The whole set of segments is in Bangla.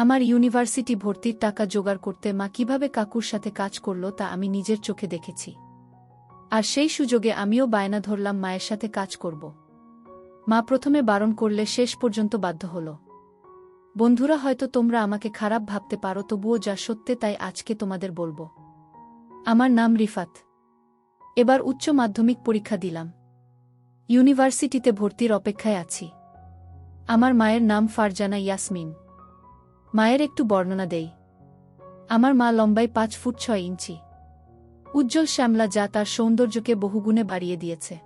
আমার ইউনিভার্সিটি ভর্তির টাকা জোগাড় করতে মা কীভাবে কাকুর সাথে কাজ করল তা আমি নিজের চোখে দেখেছি। আর সেই সুযোগে আমিও বায়না ধরলাম মায়ের সাথে কাজ করব। মা প্রথমে বারণ করলে শেষ পর্যন্ত বাধ্য হল। বন্ধুরা হয়তো তোমরা আমাকে খারাপ ভাবতে পারো, তবুও যা সত্যে তাই আজকে তোমাদের বলব। আমার নাম রিফাত। এবার উচ্চ মাধ্যমিক পরীক্ষা দিলাম। ইউনিভার্সিটিতে ভর্তির অপেক্ষায় আছি। আমার মায়ের নাম ফারজানা ইয়াসমিন। মায়ের একটু বর্ণনা দেই। আমার মা লম্বায় পাঁচ ফুট ছয় ইঞ্চি। উজ্জ্বল শ্যামলা যা তার সৌন্দর্যকে বহুগুণে বাড়িয়ে দিয়েছে।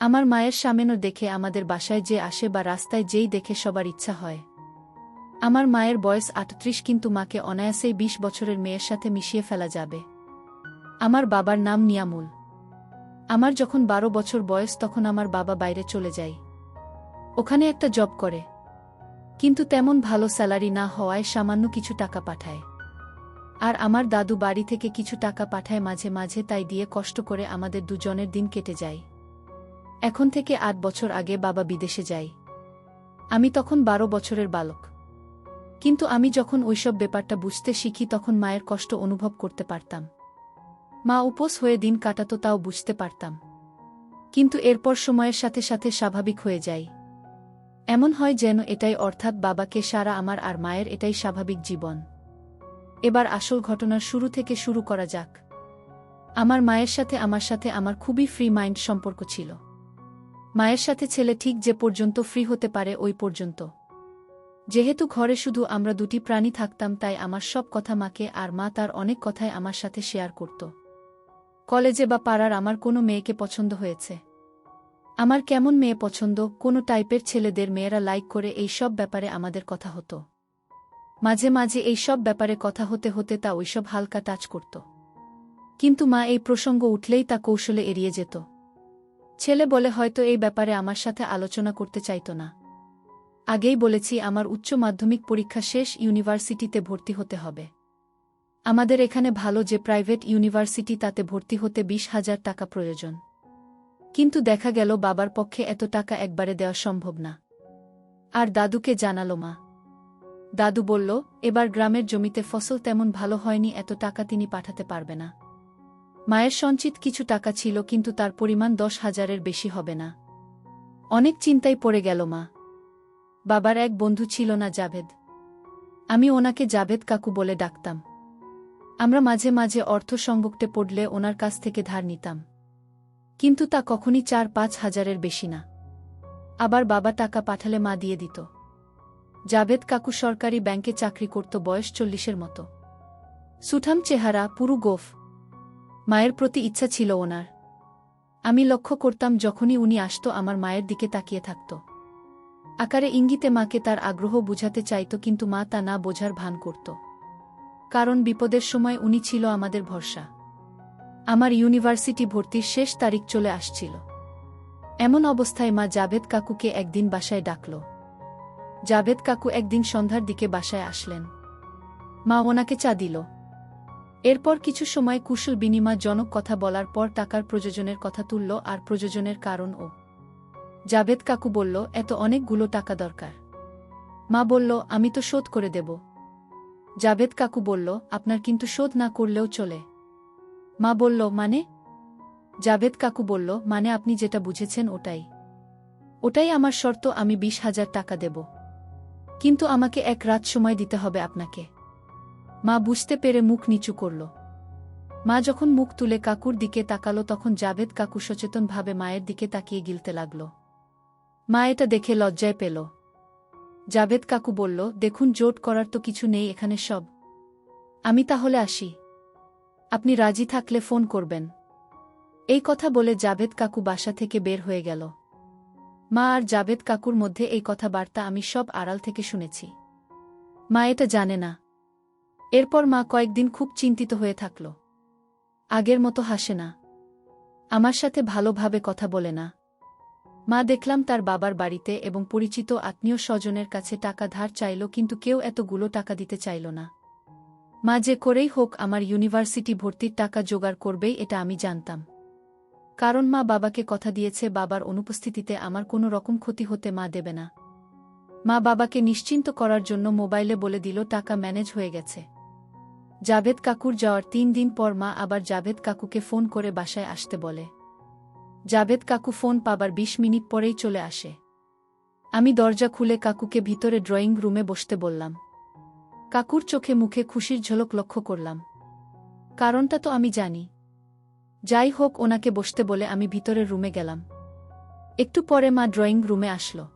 আমার মায়ের সামেনও দেখে আমাদের বাসায় যে আসে বা রাস্তায় যেই দেখে সবার ইচ্ছা হয়। আমার মায়ের বয়স আটত্রিশ কিন্তু মাকে অনায়াসেই বিশ বছরের মেয়ের সাথে মিশিয়ে ফেলা যাবে। আমার বাবার নাম নিয়ামুল। আমার যখন বারো বছর বয়স তখন আমার বাবা বাইরে চলে যায়। ওখানে একটা জব করে। কিন্তু তেমন ভালো স্যালারি না হওয়ায় সামান্য কিছু টাকা পাঠায়। আর আমার দাদু বাড়ি থেকে কিছু টাকা পাঠায় মাঝে মাঝে তাই দিয়ে কষ্ট করে আমাদের দুজনের দিন কেটে যায়। এখন থেকে আট বছর আগে বাবা বিদেশে যায়। আমি তখন বারো বছরের বালক। কিন্তু আমি যখন ওইসব ব্যাপারটা বুঝতে শিখি তখন মায়ের কষ্ট অনুভব করতে পারতাম। মা উপোস হয়ে দিন কাটাতো তাও বুঝতে পারতাম। কিন্তু এরপর সময়ের সাথে সাথে স্বাভাবিক হয়ে যায়। এমন হয় যেন এটাই অর্থাৎ বাবাকে সারা আমার আর মায়ের এটাই স্বাভাবিক জীবন। এবার আসল ঘটনার শুরু থেকে শুরু করা যাক। আমার মায়ের সাথে আমার সাথে আমার খুবই ফ্রি মাইন্ড সম্পর্ক ছিল। মায়ের সাথে ছেলে ঠিক যে পর্যন্ত ফ্রি হতে পারে ওই পর্যন্ত। যেহেতু ঘরে শুধু আমরা দুটি প্রাণী থাকতাম, তাই আমার সব কথা মাকে আর মা তার অনেক কথাই আমার সাথে শেয়ার করত। কলেজে বা পাড়ার আমার কোনো মেয়েকে পছন্দ হয়েছে। আমার কেমন মেয়ে পছন্দ, কোনো টাইপের ছেলেদের মেয়েরা লাইক করে এই সব ব্যাপারে আমাদের কথা হতো। মাঝে মাঝে এই সব ব্যাপারে কথা হতে হতে তা ওইসব হালকা টাচ করত। কিন্তু মা এই প্রসঙ্গ উঠলেই তা কৌশলে এড়িয়ে যেত। ছেলে বলে হয়তো এই ব্যাপারে আমার সাথে আলোচনা করতে চাইত না। আগেই বলেছি আমার উচ্চ মাধ্যমিক পরীক্ষা শেষ, ইউনিভার্সিটিতে ভর্তি হতে হবে। আমাদের এখানে ভালো যে প্রাইভেট ইউনিভার্সিটি তাতে ভর্তি হতে বিশ হাজার টাকা প্রয়োজন। কিন্তু দেখা গেল বাবার পক্ষে এত টাকা একবারে দেওয়া সম্ভব না। আর দাদুকে জানালো মা। দাদু বলল, এবার গ্রামের জমিতে ফসল তেমন ভালো হয়নি, এত টাকা তিনি পাঠাতে পারবে না। মায়ের সঞ্চিত কিছু টাকা ছিল, কিন্তু তার পরিমাণ দশ হাজারের বেশি হবে না। অনেক চিন্তায় পড়ে গেল মা। বাবার এক বন্ধু ছিল না জাভেদ। আমি ওনাকে জাভেদ কাকু বলে ডাকতাম। আমরা মাঝে মাঝে অর্থ সংবক্তে পড়লে ওনার কাছ থেকে ধার নিতাম। কিন্তু তা কখনই চার পাঁচ হাজারের বেশি না। আবার বাবা টাকা পাঠালে মা দিয়ে দিত। জাভেদ কাকু সরকারি ব্যাংকে চাকরি করত বয়স চল্লিশের মতো। সুঠাম চেহারা, পুরু গোফ। মায়ের প্রতি ইচ্ছা ছিল ওনার। আমি লক্ষ্য করতাম যখনই উনি আসত আমার মায়ের দিকে তাকিয়ে থাকত। আকারে ইঙ্গিতে মাকে তার আগ্রহ বুঝাতে চাইত কিন্তু মা তা না বোঝার ভান করত। কারণ বিপদের সময় উনি ছিল আমাদের ভরসা। আমার ইউনিভার্সিটি ভর্তির শেষ তারিখ চলে আসছিল। এমন অবস্থায় মা জাভেদ কাকুকে একদিন বাসায় ডাকল। জাভেদ কাকু একদিন সন্ধ্যার দিকে বাসায় আসলেন। মা ওনাকে চা দিল। এরপর কিছু সময় কুশল বিনিময় জনক কথা বলার পর টাকার প্রযোজনের কথা তুলল আর প্রযোজনের কারণ ও। জাভেদ কাকু বলল, এত অনেকগুলো টাকা দরকার। মা বলল, আমি তো শোধ করে দেব। জাভেদ কাকু বলল, আপনার কিন্তু শোধ না করলেও চলে। মা বলল মানে? জাভেদ কাকু বলল মানে আপনি যেটা বুঝেছেন ওটাই। ওটাই আমার শর্ত, আমি বিশ হাজার টাকা দেব। কিন্তু আমাকে এক রাত সময় দিতে হবে আপনাকে। মা বুঝতে পেরে মুখ নিচু করল। মা যখন মুখ তুলে কাকুর দিকে তাকালো, তখন জাভেদ কাকু সচেতনভাবে মায়ের দিকে তাকিয়ে গিলতে লাগল। মা এটা দেখে লজ্জায় পেল। জাভেদ কাকু বলল, দেখুন, জোট করার তো কিছু নেই এখানে সব। আমি তাহলে আসি। আপনি রাজি থাকলে ফোন করবেন। এই কথা বলে জাভেদ কাকু বাসা থেকে বের হয়ে গেল। মা আর জাভেদ কাকুর মধ্যে এই কথাবার্তা আমি সব আড়াল থেকে শুনেছি। মা এটা জানে না। এরপর মা কয়েকদিন খুব চিন্তিত হয়ে থাকল। আগের মতো হাসে না। আমার সাথে ভালোভাবে কথা বলে না। মা দেখলাম তার বাবার বাড়িতে এবং পরিচিত আত্মীয় স্বজনের কাছে টাকা ধার চাইল কিন্তু কেউ এতগুলো টাকা দিতে চাইল না। মা যে করেই হোক আমার ইউনিভার্সিটি ভর্তির টাকা জোগাড় করবেই এটা আমি জানতাম। কারণ মা বাবাকে কথা দিয়েছে, বাবার অনুপস্থিতিতে আমার কোনো রকম ক্ষতি হতে মা দেবে না। মা বাবাকে নিশ্চিন্ত করার জন্য মোবাইলে বলে দিল, টাকা ম্যানেজ হয়ে গেছে। জাভেদ কাকুর যাওয়ার তিন দিন পর মা আবার জাভেদ কাকুকে ফোন করে বাসায় আসতে বলে। জাভেদ কাকু ফোন পাবার বিশ মিনিট পরেই চলে আসে। আমি দরজা খুলে কাকুকে ভিতরে ড্রয়িং রুমে বসতে বললাম কাকুর চোখে মুখে খুশির ঝলক লক্ষ্য করলাম। কারণটা তো আমি জানি। যাই হোক, ওনাকে বসতে বলে আমি ভিতরের রুমে গেলাম। একটু পরে মা ড্রয়িং রুমে আসলো।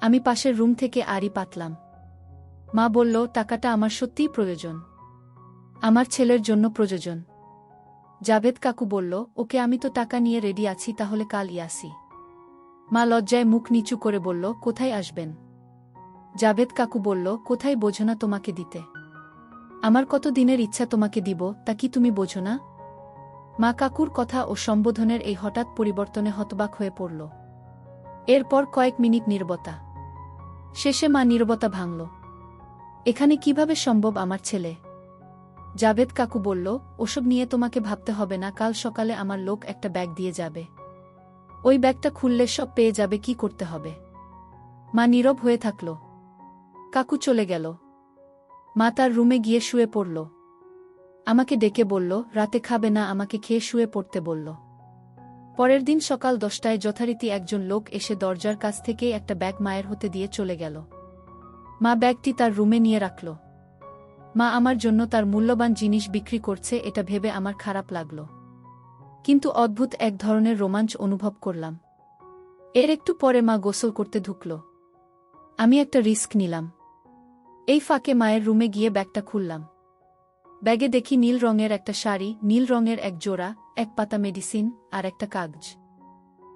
আমি পাশের রুম থেকে আড়ি পাতলাম। মা বলল, টাকাটা আমার সত্যিই প্রয়োজন। আমার ছেলের জন্য প্রয়োজন। জাভেদ কাকু বলল, ওকে আমি তো টাকা নিয়ে রেডি আছি, তাহলে কাল ইয়াসি। মা লজ্জায় মুখ নিচু করে বলল, কোথায় আসবেন? জাভেদ কাকু বলল, কোথায় বোঝো না তোমাকে দিতে? আমার কত দিনের ইচ্ছা তোমাকে দিব, তা কি তুমি বোঝো না? মা কাকুর কথা ও সম্বোধনের এই হঠাৎ পরিবর্তনে হতবাক হয়ে পড়ল। এরপর কয়েক মিনিট নীরবতা। শেষে মা নীরবতা ভাঙল। এখানে কীভাবে সম্ভব আমার ছেলে? জাভেদ কাকু বলল, ওসব নিয়ে তোমাকে ভাবতে হবে না, কাল সকালে আমার লোক একটা ব্যাগ দিয়ে যাবে। ওই ব্যাগটা খুললে সব পেয়ে যাবে, কি করতে হবে? মা নীরব হয়ে থাকল। কাকু চলে গেল। মা তার রুমে গিয়ে শুয়ে পড়ল। আমাকে ডেকে বলল, রাতে খাবে না, আমাকে খেয়ে শুয়ে পড়তে বলল। পরের দিন সকাল দশটায় যথারীতি একজন লোক এসে দরজার কাছ থেকেই একটা ব্যাগ মায়ের হতে দিয়ে চলে গেল। মা ব্যাগটি তার রুমে নিয়ে রাখল। মা আমার জন্য তার মূল্যবান জিনিস বিক্রি করছে, এটা ভেবে আমার খারাপ লাগল। কিন্তু অদ্ভুত এক ধরনের রোমাঞ্চ অনুভব করলাম। এর একটু পরে মা গোসল করতে ঢুকল। আমি একটা রিস্ক নিলাম। এই ফাঁকে মায়ের রুমে গিয়ে ব্যাগটা খুললাম। ব্যাগে দেখি নীল রঙের একটা শাড়ি, নীল রঙের এক জোড়া, এক পাতা মেডিসিন আর একটা কাগজ।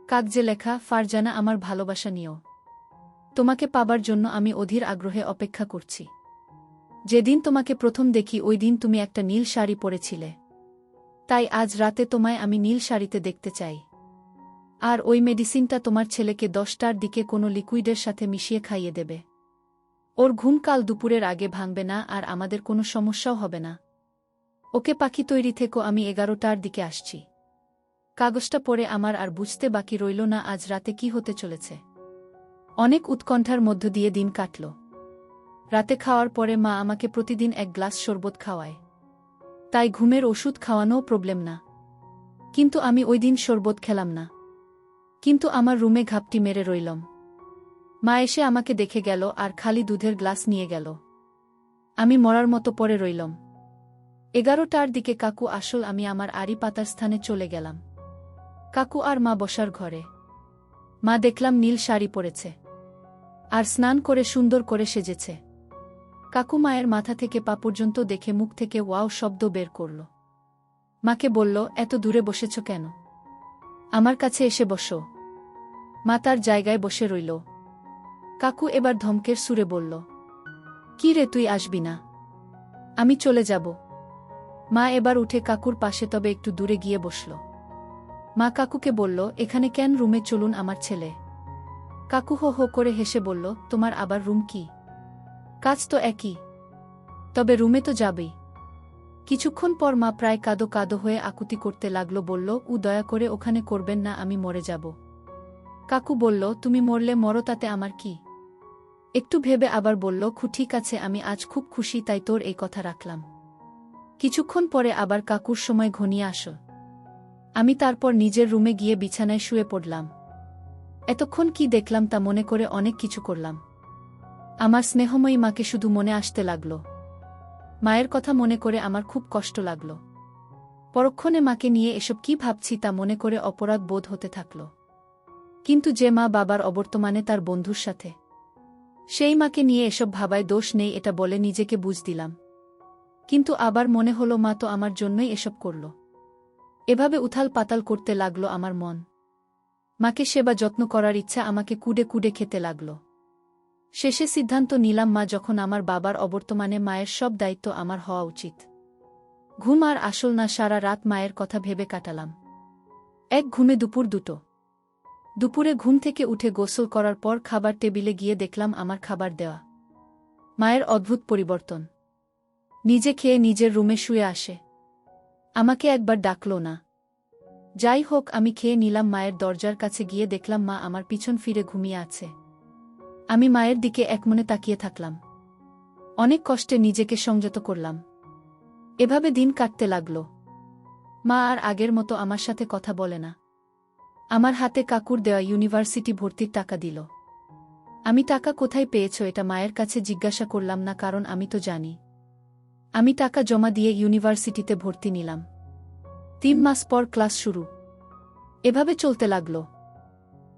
কাগজে লেখা, ফারজানা, আমার ভালোবাসা নিও। তোমাকে পাবার জন্য আমি অধীর আগ্রহে অপেক্ষা করছি। যেদিন তোমাকে প্রথম দেখি, ওই দিন তুমি একটা নীল শাড়ি পরেছিলে। তাই আজ রাতে তোমায় আমি নীল শাড়িতে দেখতে চাই। আর ওই মেডিসিনটা তোমার ছেলেকে দশটার দিকে কোনো লিকুইডের সাথে মিশিয়ে খাইয়ে দেবে। ওর ঘুম কাল দুপুরের আগে ভাঙবে না আর আমাদের কোনো সমস্যাও হবে না। ওকে পাখি তৈরি থেকেও আমি এগারোটার দিকে আসছি। কাগজটা পড়ে আমার আর বুঝতে বাকি রইল না আজ রাতে কি হতে চলেছে। অনেক উৎকণ্ঠার মধ্য দিয়ে দিন কাটল। রাতে খাওয়ার পরে মা আমাকে প্রতিদিন এক গ্লাস শরবত খাওয়ায়। তাই ঘুমের ওষুধ খাওয়ানোও প্রবলেম না। কিন্তু আমি ওই দিন শরবত খেলাম না। কিন্তু আমার রুমে ঘাপটি মেরে রইলম। মা এসে আমাকে দেখে গেল আর খালি দুধের গ্লাস নিয়ে গেল। আমি মরার মতো পরে রইলম। এগারোটার দিকে কাকু আসল আমি আমার আড়ি পাতার স্থানে চলে গেলাম। কাকু আর মা বসার ঘরে। মা দেখলাম নীল শাড়ি পরেছে। আর স্নান করে সুন্দর করে সেজেছে। কাকু মায়ের মাথা থেকে পা পর্যন্ত দেখে মুখ থেকে ওয়াও শব্দ বের করল। মাকে বলল, এত দূরে বসেছ কেন? আমার কাছে এসে বসো। মা তার জায়গায় বসে রইল। কাকু এবার ধমকের সুরে বলল, কি রে তুই আসবি না? আমি চলে যাব। মা এবার উঠে কাকুর পাশে তবে একটু দূরে গিয়ে বসল। মা কাকুকে বলল, এখানে কেন রুমে চলুন আমার ছেলে? কাকু হো হো করে হেসে বলল, তোমার আবার রুম কি? কাজ তো একই, তবে রুমে তো যাবেই। কিছুক্ষণ পর মা প্রায় কাদো কাদো হয়ে আকুতি করতে লাগল, বলল, উ দয়া করে ওখানে করবেন না, আমি মরে যাব। কাকু বলল, তুমি মরলে মরো তাতে আমার কি? একটু ভেবে আবার বলল, খু, ঠিক আছে, আমি আজ খুব খুশি, তাই তোর এই কথা রাখলাম। কিছুক্ষণ পরে আবার কাকুর সময় ঘনিয়ে আস আমি তারপর নিজের রুমে গিয়ে বিছানায় শুয়ে পড়লাম। এতক্ষণ কি দেখলাম তা মনে করে অনেক কিছু করলাম। আমার স্নেহময়ী মাকে শুধু মনে আসতে লাগল। মায়ের কথা মনে করে আমার খুব কষ্ট লাগল। পরক্ষণে মাকে নিয়ে এসব কি ভাবছি তা মনে করে অপরাধ বোধ হতে থাকল। কিন্তু যে মা বাবার অবর্তমানে তার বন্ধুর সাথে সেই মাকে নিয়ে এসব ভাবায় দোষ নেই, এটা বলে নিজেকে বুঝ দিলাম। কিন্তু আবার মনে হলো, মা তো আমার জন্যই এসব করল। এভাবে উথাল পাতাল করতে লাগল আমার মন। মাকে সেবা যত্ন করার ইচ্ছা আমাকে কুডে কুডে খেতে লাগল। শেষে সিদ্ধান্ত নিলাম, মা যখন আমার বাবার অবর্তমানে মায়ের সব দায়িত্ব আমার হওয়া উচিত। ঘুম আর আসল না, সারা রাত মায়ের কথা ভেবে কাটালাম। এক ঘুমে দুপুর দুটো। দুপুরে ঘুম থেকে উঠে গোসল করার পর খাবার টেবিলে গিয়ে দেখলাম আমার খাবার দেওয়া। মায়ের অদ্ভুত পরিবর্তন। নিজে খেয়ে নিজের রুমে শুয়ে আসে। আমাকে একবার ডাকল না। যাই হোক, আমি খেয়ে নিলাম মায়ের দরজার কাছে গিয়ে দেখলাম মা আমার পিছন ফিরে ঘুমিয়ে আছে। আমি মায়ের দিকে একমনে তাকিয়ে থাকলাম। অনেক কষ্টে নিজেকে সংযত করলাম। এভাবে দিন কাটতে লাগল। মা আর আগের মতো আমার সাথে কথা বলে না। আমার হাতে কাকুর দেওয়া ইউনিভার্সিটি ভর্তির টাকা দিল। আমি টাকা কোথায় পেয়েছ এটা মায়ের কাছে জিজ্ঞাসা করলাম না, কারণ আমি তো জানি। আমি টাকা জমা দিয়ে ইউনিভার্সিটিতে ভর্তি নিলাম। তিন মাস পর ক্লাস শুরু। এভাবে চলতে লাগল।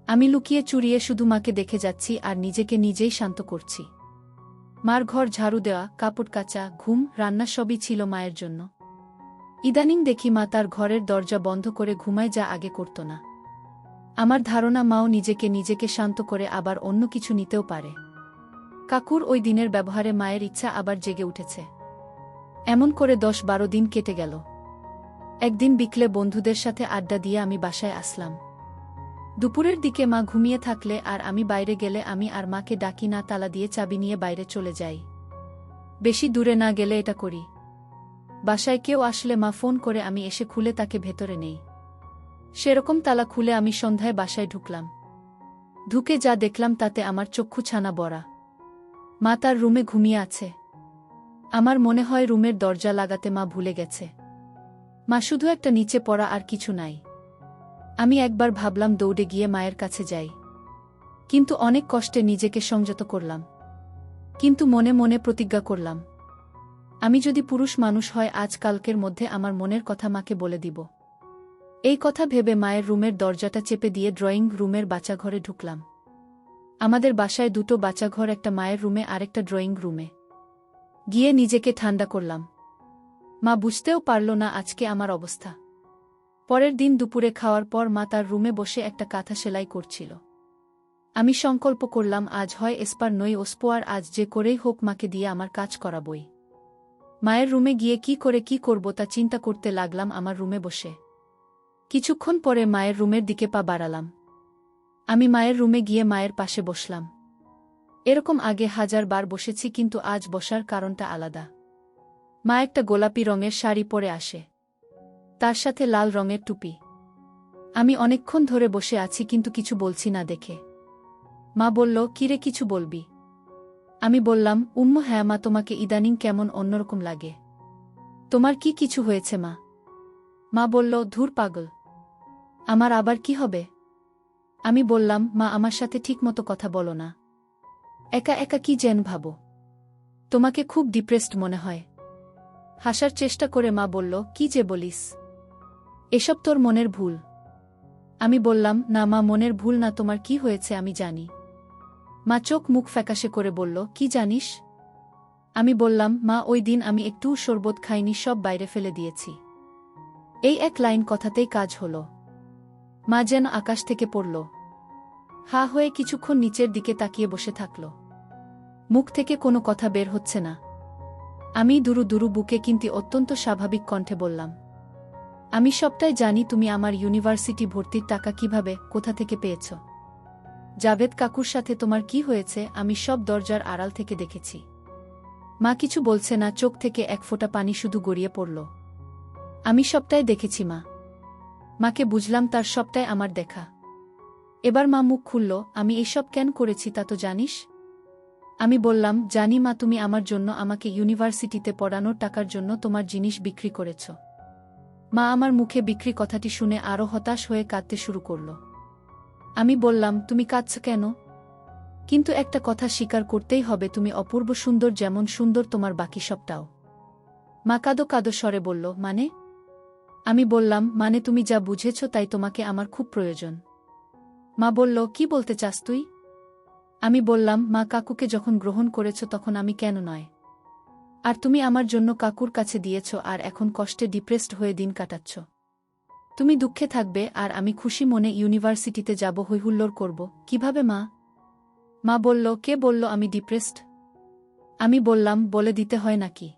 আমি লুকিয়ে চুরিয়ে শুধু মাকে দেখে যাচ্ছি আর নিজেকে নিজেই শান্ত করছি। মার ঘর ঝাড়ু দেওয়া, কাপড় কাচা, ঘুম, রান্না সবই ছিল মায়ের জন্য। ইদানিং দেখি মা তার ঘরের দরজা বন্ধ করে ঘুমায় যা আগে করত না। আমার ধারণা মাও নিজেকে নিজেকে শান্ত করে আবার অন্য কিছু নিতেও পারে। কাকুর ওই দিনের ব্যবহারে মায়ের ইচ্ছা আবার জেগে উঠেছে। এমন করে দশ বারো দিন কেটে গেল। একদিন বিকলে বন্ধুদের সাথে আড্ডা দিয়ে আমি বাসায় আসলাম। দুপুরের দিকে মা ঘুমিয়ে থাকলে আর আমি বাইরে গেলে আমি আর মাকে ডাকি না তালা দিয়ে চাবি নিয়ে বাইরে চলে যাই। বেশি দূরে না গেলে এটা করি। বাসায় কেউ আসলে মা ফোন করে আমি এসে খুলে তাকে ভেতরে নেই। সেরকম তালা খুলে আমি সন্ধ্যায় বাসায় ঢুকলাম। ঢুকে যা দেখলাম তাতে আমার চক্ষু ছানা বড়া। মা তার রুমে ঘুমিয়ে আছে। আমার মনে হয় রুমের দরজা লাগাতে মা ভুলে গেছে। মা শুধু একটা নিচে পড়া আর কিছু নাই। আমি একবার ভাবলাম দৌড়ে গিয়ে মায়ের কাছে যাই। কিন্তু অনেক কষ্টে নিজেকে সংযত করলাম। কিন্তু মনে মনে প্রতিজ্ঞা করলাম। আমি যদি পুরুষ মানুষ হয় আজকালকের মধ্যে আমার মনের কথা মাকে বলে দিব। এই কথা ভেবে মায়ের রুমের দরজাটা চেপে দিয়ে ড্রয়িং রুমের বাচ্চাঘরে ঢুকলাম। আমাদের বাসায় দুটো বাচ্চাঘর একটা মায়ের রুমে, আরেকটা ড্রয়িং রুমে। গিয়ে নিজেকে ঠান্ডা করলাম। মা বুঝতেও পারল না আজকে আমার অবস্থা। পরের দিন দুপুরে খাওয়ার পর মা তার রুমে বসে একটা কাঁথা সেলাই করছিল। আমি সংকল্প করলাম, আজ হয় এসপার নই ওসপোয়ার আজ যে করেই হোক মাকে দিয়ে আমার কাজ করাবই। মায়ের রুমে গিয়ে কি করে কি করব তা চিন্তা করতে লাগলাম আমার রুমে বসে। কিছুক্ষণ পরে মায়ের রুমের দিকে পা বাড়ালাম। আমি মায়ের রুমে গিয়ে মায়ের পাশে বসলাম। এরকম আগে হাজার বার বসেছি কিন্তু আজ বসার কারণটা আলাদা। মা একটা গোলাপি রঙের শাড়ি পরে আসে। তার সাথে লাল রঙের টুপি। আমি অনেকক্ষণ ধরে বসে আছি কিন্তু কিছু বলছি না দেখে। মা বলল, কিরে, কিছু বলবি? আমি বললাম, উম্ম হ্যাঁ মা, তোমাকে ইদানিং কেমন অন্যরকম লাগে। তোমার কি কিছু হয়েছে মা? মা বলল, ধুর পাগল আমার আবার কি হবে? আমি বললাম, মা, আমার সাথে ঠিকমতো কথা বলো না। একা একা কি জেন ভাবো। তোমাকে খুব ডিপ্রেসড মনে হয়। হাসার চেষ্টা করে মা বলল, কি যে বলিস। এসব তোর মনের ভুল। আমি বললাম, না মা, মনের ভুল না, তোমার কি হয়েছে আমি জানি। মা চোখ মুখ ফ্যাকাশে করে বলল, কি জানিস? আমি বললাম, মা, ওই দিন আমি একটু শরবত খাইনি, সব বাইরে ফেলে দিয়েছি। এই এক লাইন কথাতেই কাজ হল। মা যেন আকাশ থেকে পড়ল। হা হয়ে কিছুক্ষণ নিচের দিকে তাকিয়ে বসে থাকল। মুখ থেকে কোনো কথা বের হচ্ছে না। আমি দুরু দুরু বুকে কিন্তু অত্যন্ত স্বাভাবিক কণ্ঠে বললাম, আমি সবটাই জানি তুমি আমার ইউনিভার্সিটি ভর্তির টাকা কীভাবে, কোথা থেকে পেয়েছ। জাভেদ কাকুর সাথে তোমার কি হয়েছে, আমি সব দরজার আড়াল থেকে দেখেছি। মা কিছু বলছে না, চোখ থেকে এক ফোঁটা পানি শুধু গড়িয়ে পড়ল। আমি সবটাই দেখেছি মা। মাকে বুঝলাম তার সবটাই আমার দেখা। এবার মা মুখ খুলল, আমি এইসব কেন করেছি তা তো জানিস? আমি বললাম, জানি মা, তুমি আমার জন্য আমাকে ইউনিভার্সিটিতে পড়ানোর টাকার জন্য তোমার জিনিস বিক্রি করেছ। মা আমার মুখে বিক্রি কথাটি শুনে আরও হতাশ হয়ে কাঁদতে শুরু করল। আমি বললাম, তুমি কাঁদছ কেন? কিন্তু একটা কথা স্বীকার করতেই হবে, তুমি অপূর্ব সুন্দর যেমন সুন্দর তোমার বাকি সবটাও। মা কাদো কাদো স্বরে বলল মানে? আমি বললাম মানে তুমি যা বুঝেছ তাই তোমাকে আমার খুব প্রয়োজন। মা বলল, কি বলতে চাস তুই? আমি বললাম, মা, কাকুকে যখন গ্রহণ করেছ তখন আমি কেন নয়? আর তুমি আমার জন্য কাকুর কাছে দিয়েছ আর এখন কষ্টে ডিপ্রেসড হয়ে দিন কাটাচ্ছ। তুমি দুঃখে থাকবে আর আমি খুশি মনে ইউনিভার্সিটিতে যাব হৈহুল্লোর করব। কীভাবে, মা? মা বলল, কে বলল আমি ডিপ্রেসড আমি বললাম, বলে দিতে হয় নাকি?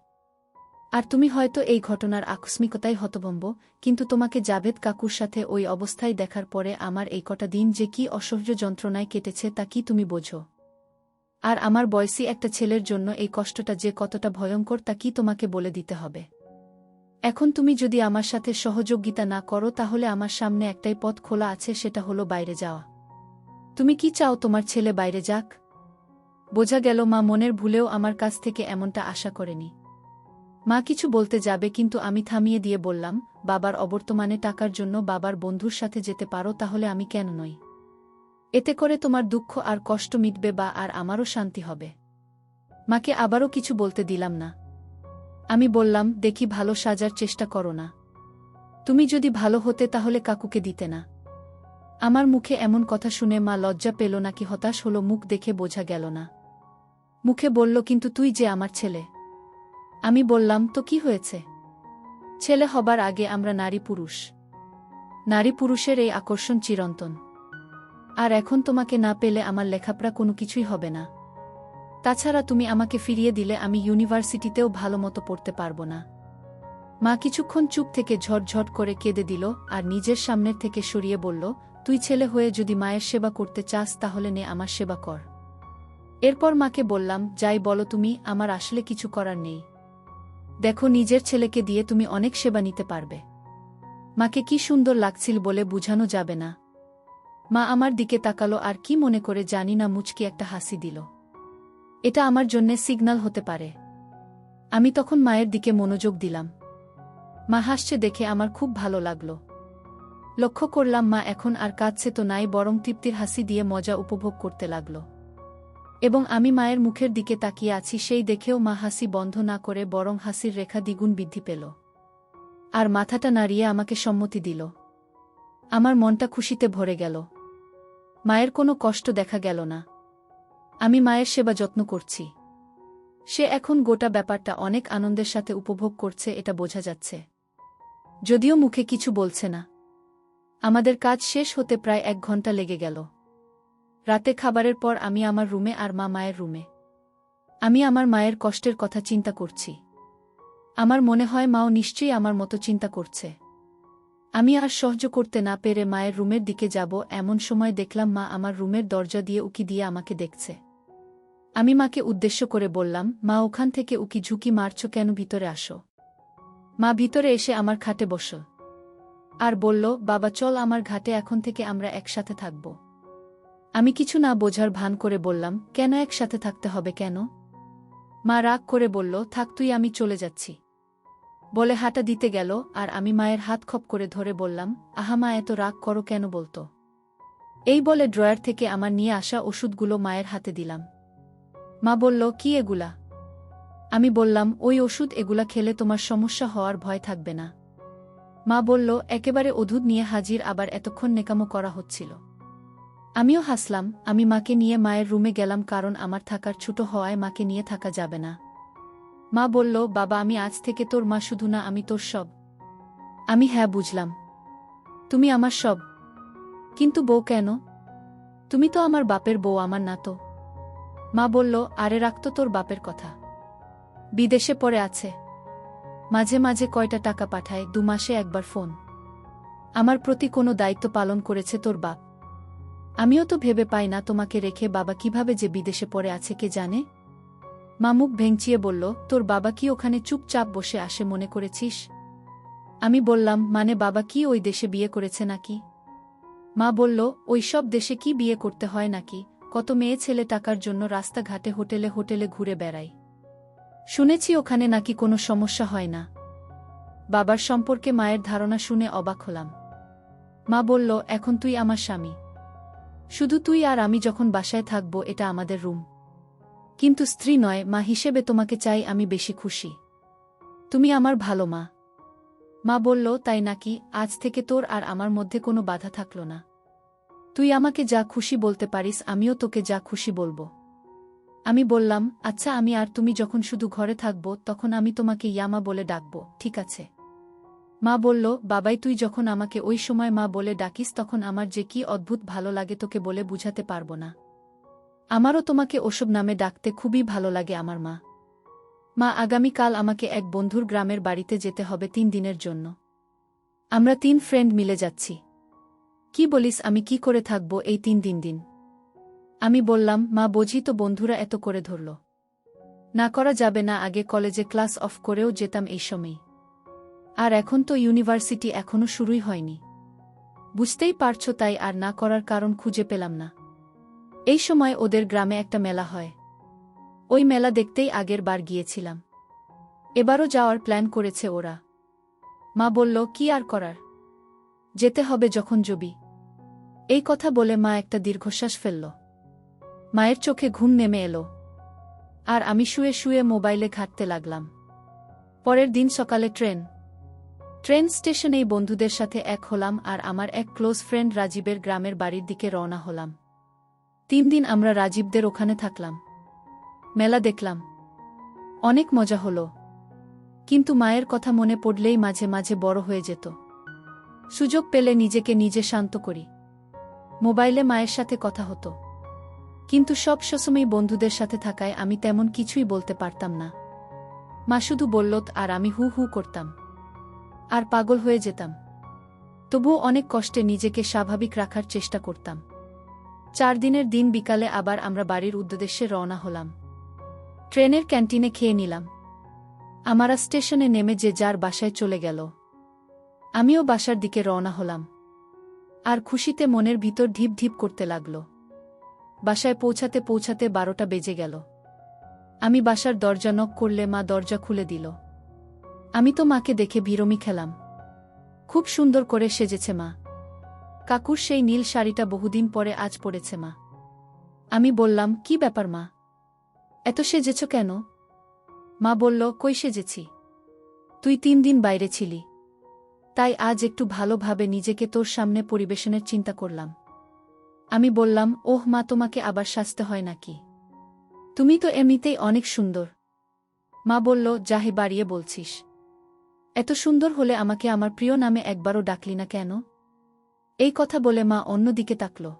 আর তুমি হয়তো এই ঘটনার আকস্মিকতাই হতভম্ব, কিন্তু তোমাকে জাভেদ কাকুর সাথে ওই অবস্থায় দেখার পরে আমার এই কটা দিন যে কি অসহ্য যন্ত্রণায় কেটেছে তা কি তুমি বোঝো? আর আমার বয়সী একটা ছেলের জন্য এই কষ্টটা যে কতটা ভয়ঙ্কর তা কি তোমাকে বলে দিতে হবে? এখন তুমি যদি আমার সাথে সহযোগিতা না করো, তাহলে আমার সামনে একটাই পথ খোলা আছে, সেটা হলো বাইরে যাওয়া। তুমি কি চাও তোমার ছেলে বাইরে যাক? বোঝা গেল মা মনের ভুলেও আমার কাছ থেকে এমনটা আশা করেনি। মা কিছু বলতে যাবে কিন্তু আমি থামিয়ে দিয়ে বললাম, বাবার অবর্তমানে টাকার জন্য বাবার বন্ধুর সাথে যেতে পারো তাহলে আমি কেন নই? এতে করে তোমার দুঃখ আর কষ্ট মিটবে বা আর আমারও শান্তি হবে। মাকে আবারও কিছু বলতে দিলাম না। আমি বললাম, দেখি ভালো সাজার চেষ্টা করো না। তুমি যদি ভালো হতে তাহলে কাকুকে দিতে না। আমার মুখে এমন কথা শুনে মা লজ্জা পেল নাকি হতাশ হলো, মুখ দেখে বোঝা গেল না। মুখে বলল, কিন্তু তুই যে আমার ছেলে। আমি বললাম, তো কি হয়েছে? ছেলে হবার আগে আমরা নারী পুরুষ। নারী পুরুষের এই আকর্ষণ চিরন্তন। আর এখন তোমাকে না পেলে আমার লেখাপড়া কোনো কিছুই হবে না। তাছাড়া তুমি আমাকে ফিরিয়ে দিলে আমি ইউনিভার্সিটিতেও ভালো মতো পড়তে পারব না। মা কিছুক্ষণ চুপ থেকে ঝটঝট করে কেঁদে দিল আর নিজের সামনের থেকে সরিয়ে বলল, তুই ছেলে হয়ে যদি মায়ের সেবা করতে চাস তাহলে নে আমার সেবা কর। এরপর মাকে বললাম, যাই বলো তুমি, আমার আসলে কিছু করার নেই। দেখো নিজের ছেলেকে দিয়ে তুমি অনেক সেবা নিতে পারবে। মাকে কি সুন্দর লাগছিল বলে বুঝানো যাবে না। মা আমার দিকে তাকালো আর কি মনে করে জানি না মুচকি একটা হাসি দিল। এটা আমার জন্যে সিগন্যাল হতে পারে। আমি তখন মায়ের দিকে মনোযোগ দিলাম। মা হাসছে দেখে আমার খুব ভালো লাগল। লক্ষ্য করলাম মা এখন আর কাঁদছে তো নাই বরং তৃপ্তির হাসি দিয়ে মজা উপভোগ করতে লাগল। এবং আমি মায়ের মুখের দিকে তাকিয়ে আছি, সেই দেখেও মা হাসি বন্ধ না করে বরং হাসির রেখা দ্বিগুণ বৃদ্ধি পেল। আর মাথাটা নাড়িয়ে আমাকে সম্মতি দিল। আমার মনটা খুশিতে ভরে গেল। মায়ের কোনো কষ্ট দেখা গেল না। আমি মায়ের সেবা যত্ন করছি। সে এখন গোটা ব্যাপারটা অনেক আনন্দের সাথে উপভোগ করছে, এটা বোঝা যাচ্ছে। যদিও মুখে কিছু বলছে না। আমাদের কাজ শেষ হতে প্রায় এক ঘণ্টা লেগে গেল। রাতে খাবারের পর আমি আমার রুমে আর মা মায়ের রুমে। আমি আমার মায়ের কষ্টের কথা চিন্তা করছি। আমার মনে হয় মাও নিশ্চয়ই আমার মতো চিন্তা করছে। আমি আর সহ্য করতে না পেরে মায়ের রুমের দিকে যাব, এমন সময় দেখলাম মা আমার রুমের দরজা দিয়ে উকি দিয়ে আমাকে দেখছে। আমি মাকে উদ্দেশ্য করে বললাম, মা, ওখান থেকে উকি ঝুঁকি মারছ কেন? ভিতরে আসো। মা, ভিতরে এসে আমার খাটে বসল আর বলল, বাবা, চল আমার ঘাটে, এখন থেকে আমরা একসাথে থাকব। আমি কিছু না বোঝার ভান করে বললাম, কেন একসাথে থাকতে হবে কেন? মা রাগ করে বলল, থাক তুই, আমি চলে যাচ্ছি। বলে হাঁটা দিতে গেল, আর আমি মায়ের হাত খপ করে ধরে বললাম, আহা মা, এত রাগ করো কেন বলতো? এই বলে ড্রয়ার থেকে আমার নিয়ে আসা ওষুধগুলো মায়ের হাতে দিলাম। মা বলল, কি এগুলা? আমি বললাম, ওই ওষুধ, এগুলা খেলে তোমার সমস্যা হওয়ার ভয় থাকবে না। মা বলল, একেবারে অধুদ নিয়ে হাজির আবার এতক্ষণ নেকামো করা হচ্ছিল। আমিও হাসলাম, আমি মাকে নিয়ে মায়ের রুমে গেলাম কারণ আমার থাকার ছোট হওয়ায় মাকে নিয়ে থাকা যাবে না। মা বলল, বাবা, আমি আজ থেকে তোর মা শুধু না, আমি তোর সব। আমি হ্যাঁ বুঝলাম। তুমি আমার সব। কিন্তু বউ কেন? তুমি তো আমার বাপের বউ, আমার না তো মা বলল, আরে রাখতো তোর বাপের কথা। বিদেশে পড়ে আছে। মাঝে মাঝে কয়টা টাকা পাঠায়, দু মাসে একবার ফোন। আমার প্রতি কোনো দায়িত্ব পালন করেছে তোর বাপ। আমিও তো ভেবে পাই না তোমাকে রেখে বাবা কীভাবে যে বিদেশে পড়ে আছে, কে জানে? মা মুখ ভেঙচিয়ে বলল, তোর বাবা কি ওখানে চুপচাপ বসে আসে মনে করেছিস? আমি বললাম মানে বাবা কি ওই দেশে বিয়ে করেছে নাকি? মা বলল, ওই সব দেশে কি বিয়ে করতে হয় নাকি? কত মেয়ে ছেলে টাকার জন্য রাস্তাঘাটে হোটেলে হোটেলে ঘুরে বেড়ায়। শুনেছি ওখানে নাকি কোনো সমস্যা হয় না। বাবার সম্পর্কে মায়ের ধারণা শুনে অবাক হলাম। মা বলল, এখন তুই আমার স্বামী। শুধু তুই আর আমি যখন বাসায় থাকব, এটা আমাদের রুম। কিন্তু স্ত্রী নয়, মা হিসেবে তোমাকে চাই আমি বেশি খুশি। তুমি আমার ভালো মা। মা বলল, তাই নাকি? আজ থেকে তোর আর আমার মধ্যে কোনো বাধা থাকল না। তুই আমাকে যা খুশি বলতে পারিস, আমিও তোকে যা খুশি বলব। আমি বললাম আচ্ছা আমি আর তুমি যখন শুধু ঘরে থাকব, তখন আমি তোমাকে ইয়ামা বলে ডাকব, ঠিক আছে। মা বলল, বাবাই, তুই যখন আমাকে ওই সময় মা বলে ডাকিস, তখন আমার যে কি অদ্ভুত ভালো লাগে তোকে বলে বুঝাতে পারব না। আমারও তোমাকে ওসব নামে ডাকতে খুবই ভালো লাগে আমার মা। মা, আগামীকাল আমাকে এক বন্ধুর গ্রামের বাড়িতে যেতে হবে তিন দিনের জন্য। আমরা তিন ফ্রেন্ড মিলে যাচ্ছি। কি বলিস, আমি কি করে থাকব এই তিন দিন দিন? আমি বললাম, মা, বুঝি তো বন্ধুরা এত করে ধরল। না করা যাবে না, আগে কলেজে ক্লাস অফ করেও যেতাম এই সময়। আর এখন তো ইউনিভার্সিটি এখনও শুরুই হয়নি। বুঝতেই পারছ তাই আর না করার কারণ খুঁজে পেলাম না। এই সময় ওদের গ্রামে একটা মেলা হয়। ওই মেলা দেখতেই আগের বার গিয়েছিলাম। এবারও যাওয়ার প্ল্যান করেছে ওরা। মা বলল, কি আর করার? যেতে হবে যখন জবি এই কথা বলে মা একটা দীর্ঘশ্বাস ফেলল। মায়ের চোখে ঘুম নেমে এলো। আর আমি শুয়ে শুয়ে মোবাইলে ঘাঁটতে লাগলাম। পরের দিন সকালে ট্রেন। ট্রেন স্টেশনেই বন্ধুদের সাথে এক হলাম আর আমার এক ক্লোজ ফ্রেন্ড রাজীবের গ্রামের বাড়ির দিকে রওনা হলাম। তিন দিন আমরা রাজীবদের ওখানে থাকলাম। মেলা দেখলাম। অনেক মজা হলো। কিন্তু মায়ের কথা মনে পড়লেই মাঝে মাঝে বড় হয়ে যেত। সুযোগ পেলে নিজেকে নিজে শান্ত করি। মোবাইলে মায়ের সাথে কথা হতো। কিন্তু সব সময় বন্ধুদের সাথে থাকায় আমি তেমন কিছুই বলতে পারতাম না। মা শুধু বললত আর আমি হু হু করতাম। আর পাগল হয়ে যেতাম। তবুও অনেক কষ্টে নিজেকে স্বাভাবিক রাখার চেষ্টা করতাম। চার দিনের দিন বিকালে আবার আমরা বাড়ির উদ্দেশ্যে রওনা হলাম। ট্রেনের ক্যান্টিনে খেয়ে নিলাম। আমারা স্টেশনে নেমে যে যার বাসায় চলে গেল। আমিও বাসার দিকে রওনা হলাম। আর খুশিতে মনের ভিতর ঢিপ ঢিপ করতে লাগল। বাসায় পৌঁছাতে পৌঁছাতে বারোটা বেজে গেল। আমি বাসার দরজা নক করলে মা দরজা খুলে দিল। আমি তো মাকে দেখে বিরমি খেলাম। খুব সুন্দর করে সেজেছে মা। কাকুর সেই নীল শাড়িটা বহুদিন পরে আজ পড়েছে মা। আমি বললাম, কি ব্যাপার মা? এত সেজেছ কেন? মা বলল, কই সেজেছি? তুই তিন দিন বাইরে ছিলি। তাই আজ একটু ভালোভাবে নিজেকে তোর সামনে পরিবেশনের চিন্তা করলাম। আমি বললাম, ওহ মা, তোমাকে আবার সাজতে হয় নাকি? তুমি তো এমনিতেই অনেক সুন্দর। মা বলল, যাহে বাড়িয়ে বলছিস। এত সুন্দর হলে আমাকে আমার প্রিয় নামে একবারও ডাকলি না কেন? এই কথা বলে মা অন্যদিকে তাকল।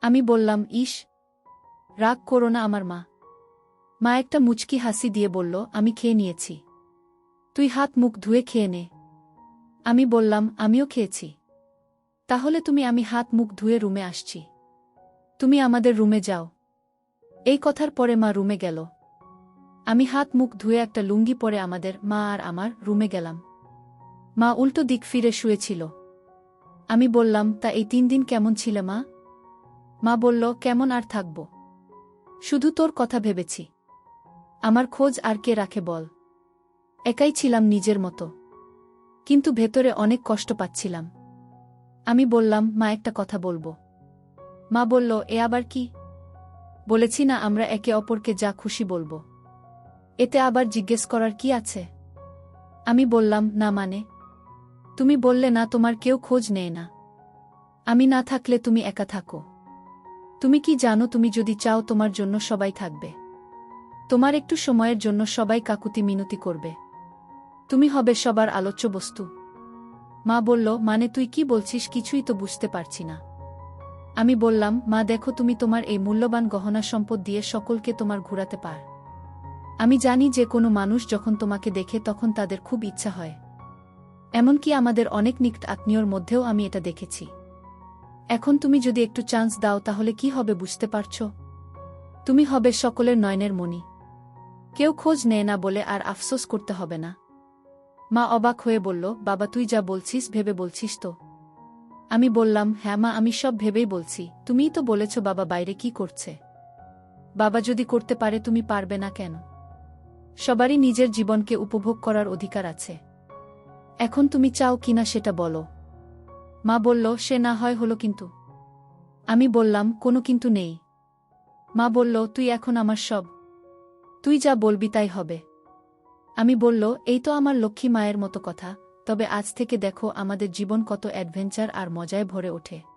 আমি বললাম, ইস, রাগ করো না আমার মা। মা একটা মুচকি হাসি দিয়ে বলল, আমি খেয়ে নিয়েছি। তুই হাত মুখ ধুয়ে খেয়ে নে। আমি বললাম, আমিও খেয়েছি। তাহলে তুমি আমি হাত মুখ ধুয়ে রুমে আসছি। তুমি আমাদের রুমে যাও। এই কথার পরে মা রুমে গেল। আমি হাত মুখ ধুয়ে একটা লুঙ্গি পরে আমাদের মা আর আমার রুমে গেলাম। মা উল্টো দিক ফিরে শুয়েছিল। আমি বললাম, তা এই তিন দিন কেমন ছিলে মা? মা বলল, কেমন আর থাকব। শুধু তোর কথা ভেবেছি। আমার খোঁজ আর কে রাখে বল। একাই ছিলাম নিজের মতো। কিন্তু ভেতরে অনেক কষ্ট পাচ্ছিলাম। আমি বললাম, মা, একটা কথা বলব। মা বলল, এ আবার কি? বলেছি, না, আমরা একে অপরকে যা খুশি বলব। এতে আবার জিজ্ঞেস করার কি আছে? আমি বললাম, না মানে। তুমি বললে, না, তোমার কেউ খোঁজ নেয় না। আমি না থাকলে তুমি একা থাকো। তুমি কি জানো, তুমি যদি চাও, তোমার জন্য সবাই থাকবে। তোমার একটু সময়ের জন্য সবাই কাকুতি মিনতি করবে। তুমি হবে সবার আলোচ্য বস্তু। মা বলল মানে তুই কি বলছিস, কিছুই তো বুঝতে পারছি না। আমি বললাম, মা, দেখো তুমি তোমার এই মূল্যবান গহনা সম্পদ দিয়ে সকলকে তোমার ঘুরাতে পার। আমি জানি যে কোনো মানুষ যখন তোমাকে দেখে তখন তাদের খুব ইচ্ছা হয়। এমনকি আমাদের অনেক নিকট আত্মীয়র মধ্যেও আমি এটা দেখেছি। এখন তুমি যদি একটু চান্স দাও তাহলে কি হবে বুঝতে পারছ? তুমি হবে সকলের নয়নের মণি। কেউ খোঁজ নেয় না বলে আর আফসোস করতে হবে না। মা অবাক হয়ে বলল, বাবা, তুই যা বলছিস, ভেবে বলছিস তো? আমি বললাম হ্যাঁ মা, আমি সব ভেবেই বলছি। তুমিই তো বলেছ বাবা বাইরে কি করছে। বাবা যদি করতে পারে তুমি পারবে না কেন? সবারই নিজের জীবনকে উপভোগ করার অধিকার আছে। এখন তুমি চাও কিনা সেটা বলো। মা বলল, সে না হয় হলো কিন্তু। আমি বললাম, কোনো কিন্তু নেই। মা বলল, তুই এখন আমার সব। তুই যা বলবি তাই হবে। আমি বলল, এই তো আমার লক্ষ্মী মায়ের মতো কথা, তবে আজ থেকে দেখো আমাদের জীবন কত অ্যাডভেঞ্চার আর মজায় ভরে ওঠে।